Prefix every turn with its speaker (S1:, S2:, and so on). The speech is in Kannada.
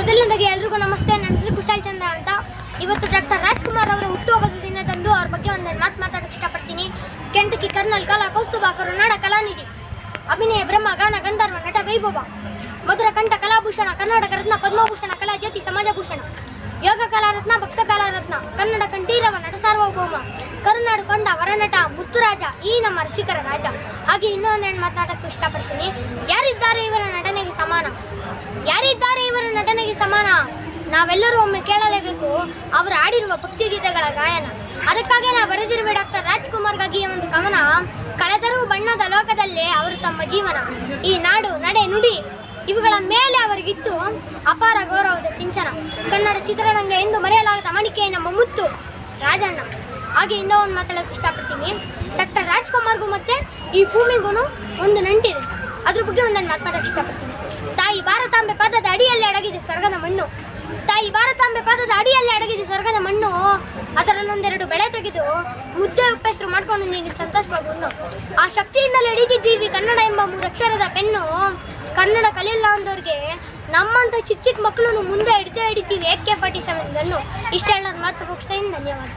S1: ಮೊದಲನೇದಾಗಿ ಎಲ್ರಿಗೂ ನಮಸ್ತೆ. ನನ್ನ ಹೆಸರು ಕುಶಾಲ್ ಚಂದ್ರ ಅಂತ. ಇವತ್ತು ಡಾಕ್ಟರ್ ರಾಜ್ಕುಮಾರ್ ಅವರ ಹುಟ್ಟುಹಬ್ಬದ ದಿನದಂದು ಅವ್ರ ಬಗ್ಗೆ ಒಂದೆರಡು ಮಾತು ಮಾತಾಡಕ್ಕೆ ಇಷ್ಟಪಡ್ತೀನಿ. ಕೆಂಟಕಿ ಕರ್ನಲ್ ಕಲಾ ಕೌಸ್ತುಭ ಕರುನಾಡ ಕಲಾನಿಧಿ, ಅಭಿನಯ ಬ್ರಹ್ಮ ಗಾನ ಗಂಧರ್ವ ನಟ ವೈಭವ, ಮಧುರ ಕಂಠ ಕಲಾಭೂಷಣ, ಕರ್ನಾಟಕ ರತ್ನ ಪದ್ಮಭೂಷಣ, ಕಲಾ ಜ್ಯೋತಿ ಸಮಾಜಭೂಷಣ, ಯೋಗ ಕಲಾರತ್ನ ಭಕ್ತ ಕಲಾರತ್ನ ಕನ್ನಡ ಕಂಠೀರವ ನಟ ಸಾರ್ವಭೌಮ, ಕರುನಾಡು ಕಂಡ ವರನಟ ಮುತ್ತುರಾಜ, ಈ ನಮ್ಮ ರಸಿಕರ ರಾಜ. ಹಾಗೆ ಇನ್ನೊಂದೆರಡು ಮಾತಾಡಕ್ಕೆ ಇಷ್ಟಪಡ್ತೀನಿ. ಯಾರಿದ್ದಾರೆ ಇವರ ನಟನೆಗೆ ಸಮಾನ ಯಾರಿದ್ದಾರೆ ಇವರ ನಟನೆಗೆ ಸಮಾನ ನಾವೆಲ್ಲರೂ ಒಮ್ಮೆ ಕೇಳಲೇಬೇಕು. ಅವರು ಆಡಿರುವ ಭಕ್ತಿಗೀತೆಗಳ ಗಾಯನ. ಅದಕ್ಕಾಗಿ ನಾವು ಬರೆದಿರುವ ಡಾಕ್ಟರ್ ರಾಜ್ಕುಮಾರ್ಗಾಗಿ ಒಂದು ಕವನ, ಕಳೆದರೂ ಬಣ್ಣದ ಲೋಕದಲ್ಲೇ ಅವರು ತಮ್ಮ ಜೀವನ. ಈ ನಾಡು, ನಡೆ, ನುಡಿ, ಇವುಗಳ ಮೇಲೆ ಅವರಿಗಿತ್ತು ಅಪಾರ ಗೌರವದ ಸಿಂಚನ. ಕನ್ನಡ ಚಿತ್ರರಂಗ ಎಂದು ಮರೆಯಲಾಗದ ಮಣಿಕೆ ನಮ್ಮ ಮುತ್ತು. ರಾಜಣ್ಣ, ಹಾಗೆ ಇನ್ನೂ ಒಂದು ಮಾತಾಡೋಕೆ ಇಷ್ಟಪಡ್ತೀನಿ. ಡಾಕ್ಟರ್ ರಾಜ್ಕುಮಾರ್ಗೂ ಮತ್ತೆ ಈ ಭೂಮಿಗೂ ಒಂದು ನಂಟಿದೆ. ಅದ್ರ ಬಗ್ಗೆ ಒಂದನ್ನು ಮಾತಾಡೋಕೆ ಇಷ್ಟಪಡ್ತೀನಿ. ತಾಯಿ ಭಾರತಾಂಬೆ ಪದದ ಅಡಿಯಲ್ಲಿ ಅಡಗಿದೆ ಸ್ವರ್ಗದ ಮಣ್ಣು. ತಾಯಿ ಭಾರತಾಂಬೆ ಪಾದದ ಅಡಿಯಲ್ಲಿ ಅಡಗಿದೆ ಸ್ವರ್ಗದ ಮಣ್ಣು, ಅದರಲ್ಲೊಂದೆರಡು ಬೆಳೆ ತೆಗೆದು ಮುದ್ದೆ ಉಪ್ಪೆಸರು ಮಾಡ್ಕೊಂಡು ನೀನು ಸಂತೋಷವಾಗಿ ಆ ಶಕ್ತಿಯಿಂದಲೇ ಹಿಡಿದಿದ್ದೀವಿ ಕನ್ನಡ ಎಂಬ ಮೂರಕ್ಷರದ ಪೆನ್ನು. ಕನ್ನಡ ಕಲಿಯಲ್ಲ ಅಂದವ್ರಿಗೆ ನಮ್ಮಂತ ಚಿಕ್ಕ ಚಿಕ್ಕ ಮಕ್ಕಳನ್ನು ಮುಂದೆ ಹಿಡಿದೇ ಹಿಡಿತೀವಿ. ಏಕೆ ಫಾರ್ಟಿ ಸೆವೆನ್ ಗನ್ನು ಇಷ್ಟೆಲ್ಲ ಮಾತು ಮುಗಿಸ್ತಾ ಧನ್ಯವಾದ.